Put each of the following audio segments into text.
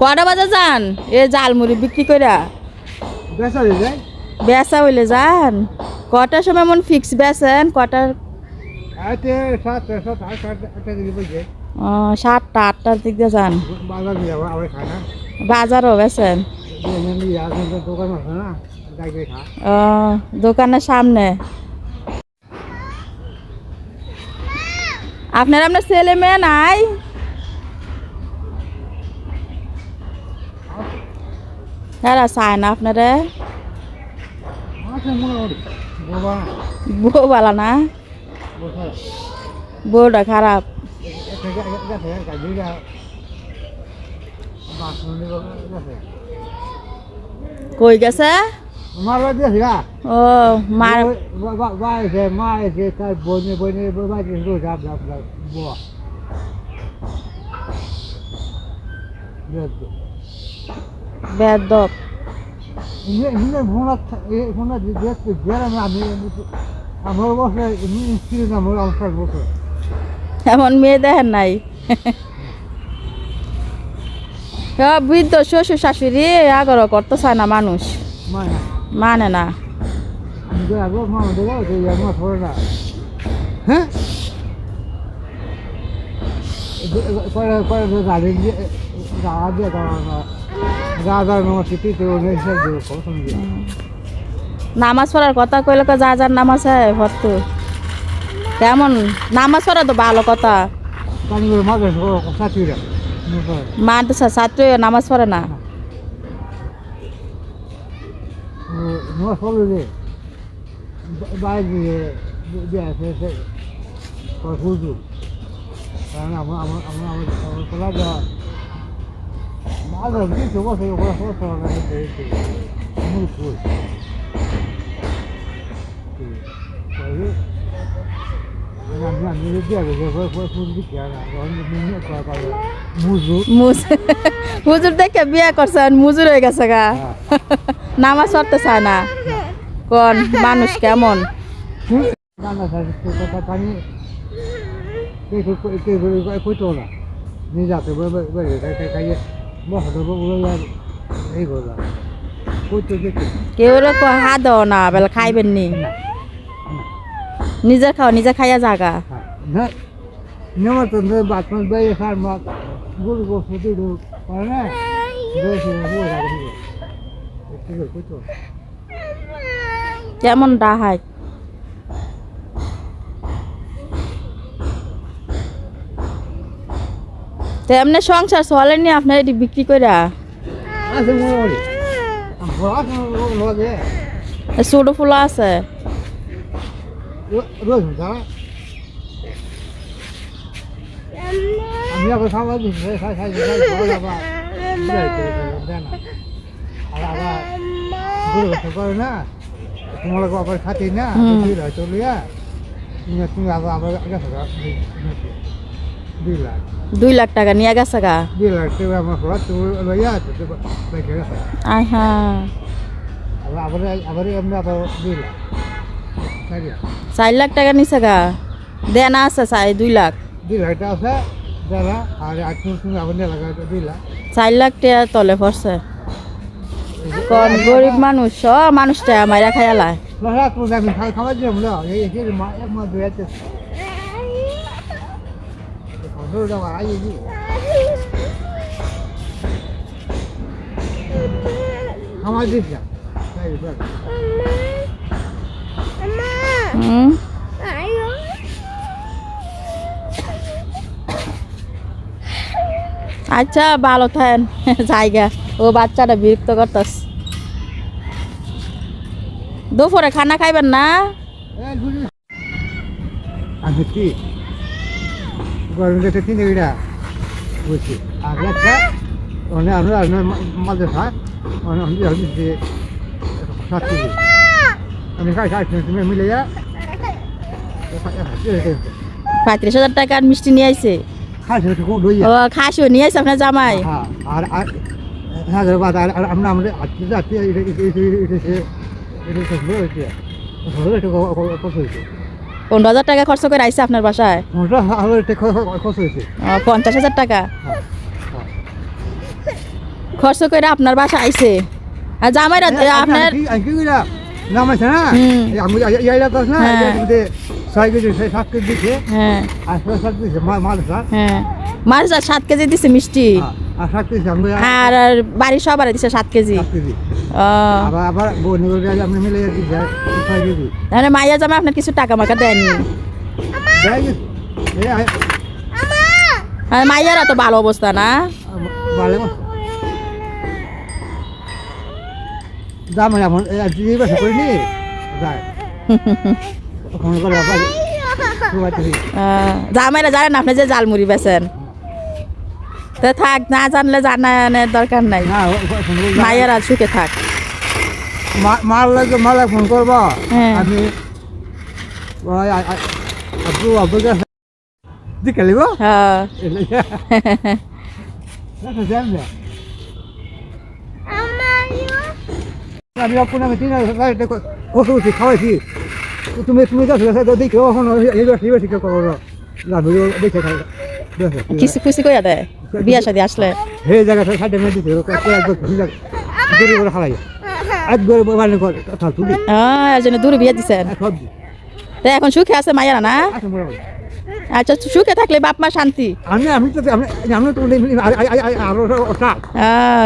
কটা বাজে যান এ জালমুড়ি বিক্রি কইরা। বেচা হইলে যান কটার সময় মন ফিক্স বেচেন? কটার সাতটা আটটার দিক দিয়ে যান। বাজারও বেচেন? দোকানের সামনে। আপনার আপনার ছেলে মেয়ে নাই? হ্যাঁ চায় না আপনারে আছে মোটামুটি বাবা বউ বালা না বসা বউটা খারাপ গেছে গাড়িটা বাস গেছে কই গেছে আমার বাড়ি দিয়েছি গা ও মার মা এসে মা এসে তার বনে বনে বাড়ি রোজ আপ আপ বাবা বেদব এমন মেয়ে দেখেন নাই হ্যাঁ, বৃদ্ধ শ্বশুর শাশুড়ি আগর করতে চায় না মানুষ মানে না হ্যাঁ করে দিয়ে নামাজ পড়ার কথা কইলে যা যার নামাজ হয় ভর্ত কেমন নামাজ পড়া তো ভালো কথা মাদ্রাসা ছাত্রী নামাজ পড়ে না আমার আমার আমার আমার মাঝে কিছু বসে ওরা সব সব মূল ফুল আমি আমি দিয়ে গেছে ফুল দিকে মুজু মুজ হুজুর দেখে বিয়ে করছেন মুজুর হয়ে গেছে গা নামাজ পড়তে চায় না কোন মানুষ কেমন না কেউ হাত দাও না, বেলা খাইবেন নি। নিজে খাও, নিজে খাইয়া জাগা না নেওয়ার তো বাত মাছ বাইরে খার মাছ গরু গো ফুটে গো না বই কইতো কেমন ডাহাই? তো এমনি সংসার চলেনি আপনার এটি বিক্রি করে ছোট ফুলা আছে না না তোমার আবার খাতি না। চলিয়া তুমি আবার দুই লাখ। টাকা নিয়ে গেছে গা? গেছে হ্যাঁ আবার আবার আবার আবার দুই লাখ। চার লাখ। টাকা নিছে গা? দেনা আছে চাই দুই লাখ। চার লাখ টাকা তলে পড়ছে কোন গরিব মানুষ সব মানুষটা মাইরা খাইয়ালায় mak aje ni. Kawan dia ya. Saya dah. হুম আচ্ছা ভালো থাকেন জায়গা ও বাচ্চাটা বিরক্ত করতেস দুপুরে খানা খাইবেন না Eh tak? Orang ada ada madrasah. Orang dia ada di satu. Kami kai kai ni mila ya. পঁয়ত্রিশ হাজার টাকার মিষ্টি নিয়ে আইছে ও খাসিও নিয়ে আইছে আপনার জামাই হ্যাঁ আর আর হ্যাঁ আর আর আমরা আমরা আজকে যাচ্ছি এটা এটা এটা এটা এটা এটা এটা পনেরো হাজার টাকা খরচ করে আইছে আপনার বাসায়? পঞ্চাশ হাজার টাকা? খরচ করে আপনার বাসা আইছে। আর জামাইরা আপনার হ্যাঁ। সাত কেজি দিছে। হ্যাঁ। হ্যাঁ? মাছ সাত কেজি দিছে মিষ্টি। আর সাত আর আর বাড়ির সবার দিছে সাত কেজি। তাহলে মাইয়া জামা আপনার কিছু টাকা মাকা দেয়নি? আর মাইয়ারা তো ভালো অবস্থা না? দাম দুই বছর করে জামাইরা জানেন আপনি যে জালমুড়ি বেছেন তো থাক না জানলে জানানোর দরকার নাই। করে- মাইয়ারা সুখে থাক। মা- মাল লাগে মালে ফোন করব। হ্যাঁ। আমি ওই আ- আ- আব্বু আব্বু কাছে দিকে লিব হ্যাঁ আমি আপনার কত উঠি খাওয়াইছি। তুমি তুমি যাচ্ছ দেখে কিছু খুশি কইয়া দেয় বিয়া শাদি আসলে হে জায়গাটা সাইডে মেয়ে দিতে দেরি করে খালাই একবার মানে কথা তুলি হ্যাঁ জন্য দূরে বিয়া দিছেন এখন সুখে আছে মাইয়ারা না আচ্ছা আচ্ছা সুখে থাকলে বাপ মা শান্তি আমি আমি তো আমি তো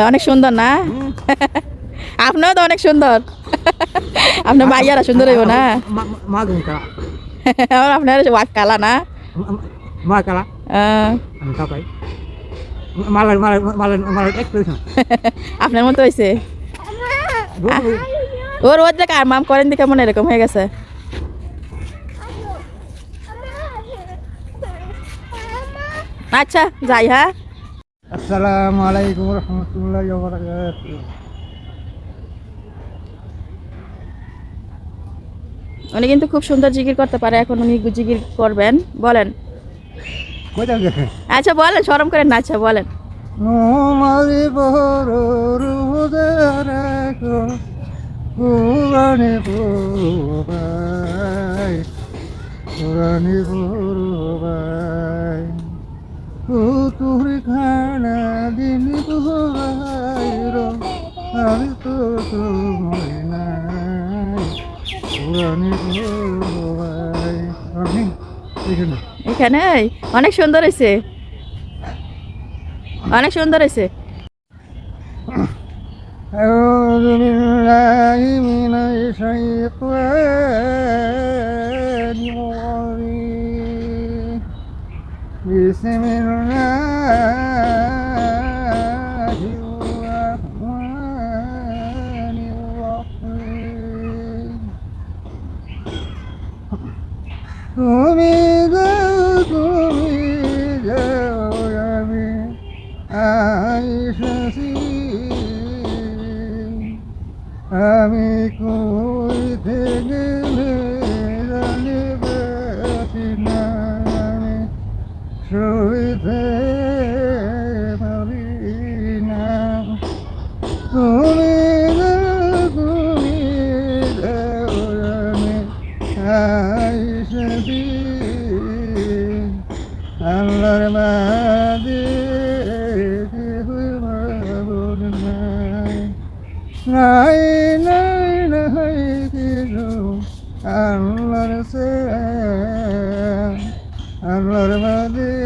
অনেক সুন্দর না আপনিও তো অনেক সুন্দর আপনার মাইয়ারা সুন্দর হইব না মা আপনার ওয়াইফ কালা না মা কালা আহ, আমি কাপাই মালা মালা মালা মালা এক পেয়েছ আপনার মতো হয়েছে ও রোজ যে কার মাম করেন দেখে মনে এরকম হয়ে গেছে। আচ্ছা যাই হ্যাঁ। আসসালামু আলাইকুম রহমতুল্লাহ বারাকাতুহু। উনি কিন্তু খুব সুন্দর জিকির করতে পারে এখন উনি জিকির করবেন বলেন। আচ্ছা বলেন শরম করেন না আচ্ছা বলেন। নোমারি বড় রুদারাক পুরানি পুরাই পুরানি পুরাই খানা দিন পুরাই রো আমি তো তোমায় নাই। পুরানি এখানে অনেক সুন্দর হয়েছে অনেক সুন্দর হয়েছে أعوذ بالله من الشيطان الرجيم بسم الله আল্লাহর আল্লাহর মাঝে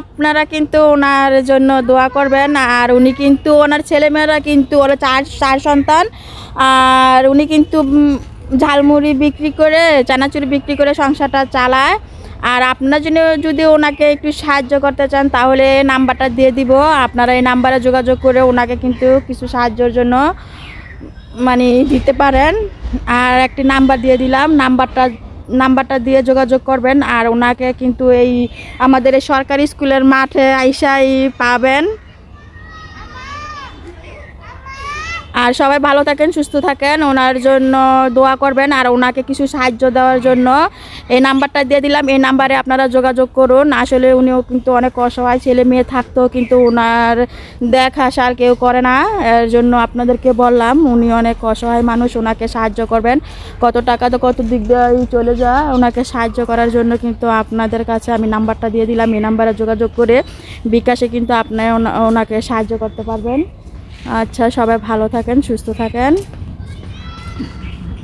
আপনারা কিন্তু ওনার জন্য দোয়া করবেন, আর উনি কিন্তু ওনার ছেলেমেয়েরা কিন্তু ওরা চার চার সন্তান, আর উনি কিন্তু ঝালমুড়ি বিক্রি করে, চানাচুরি বিক্রি করে সংসারটা চালায়। আর আপনার জন্য যদি ওনাকে একটু সাহায্য করতে চান, তাহলে নাম্বারটা দিয়ে দিব। আপনারা এই নাম্বারে যোগাযোগ করে ওনাকে কিন্তু কিছু সাহায্যের জন্য মানে দিতে পারেন। আর একটি নাম্বার দিয়ে দিলাম, নাম্বারটা নাম্বারটা দিয়ে যোগাযোগ করবেন আর ওনাকে কিন্তু এই আমাদের এই সরকারি স্কুলের মাঠে আইসাই পাবেন। আর সবাই ভালো থাকেন, সুস্থ থাকেন। ওনার জন্য দোয়া করবেন আর ওনাকে কিছু সাহায্য দেওয়ার জন্য। এই নাম্বারটা দিয়ে দিলাম। এই নাম্বারে আপনারা যোগাযোগ করুন। আসলে উনিও কিন্তু অনেক অসহায় ছেলে মেয়ে থাকতো কিন্তু ওনার দেখা সার কেউ করে না। এর জন্য আপনাদেরকে বললাম, উনি অনেক অসহায় মানুষ, ওনাকে সাহায্য করবেন। কত টাকা তো কত দিক দিয়ে চলে যায়। ওনাকে সাহায্য করার জন্য কিন্তু আপনাদের কাছে আমি নাম্বারটা দিয়ে দিলাম। এই নাম্বারে যোগাযোগ করে বিকাশে কিন্তু আপনি ওনা- ওনাকে সাহায্য করতে পারবেন। আচ্ছা সবাই ভালো থাকেন, সুস্থ থাকেন।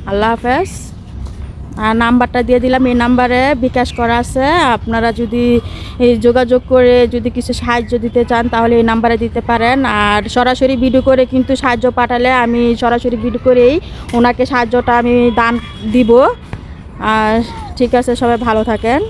আল্লাহ হাফেজ। আর নাম্বারটা দিয়ে দিলাম, এই নাম্বারে বিকাশ করা আছে। আপনারা যদি যোগাযোগ করে যদি কিছু সাহায্য দিতে চান, তাহলে এই নাম্বারে দিতে পারেন। আর সরাসরি ভিডিও করে কিন্তু সাহায্য পাঠালে আমি সরাসরি ভিডিও করেই ওনাকে সাহায্যটা আমি দান দিব। আর ঠিক আছে, সবাই ভালো থাকেন।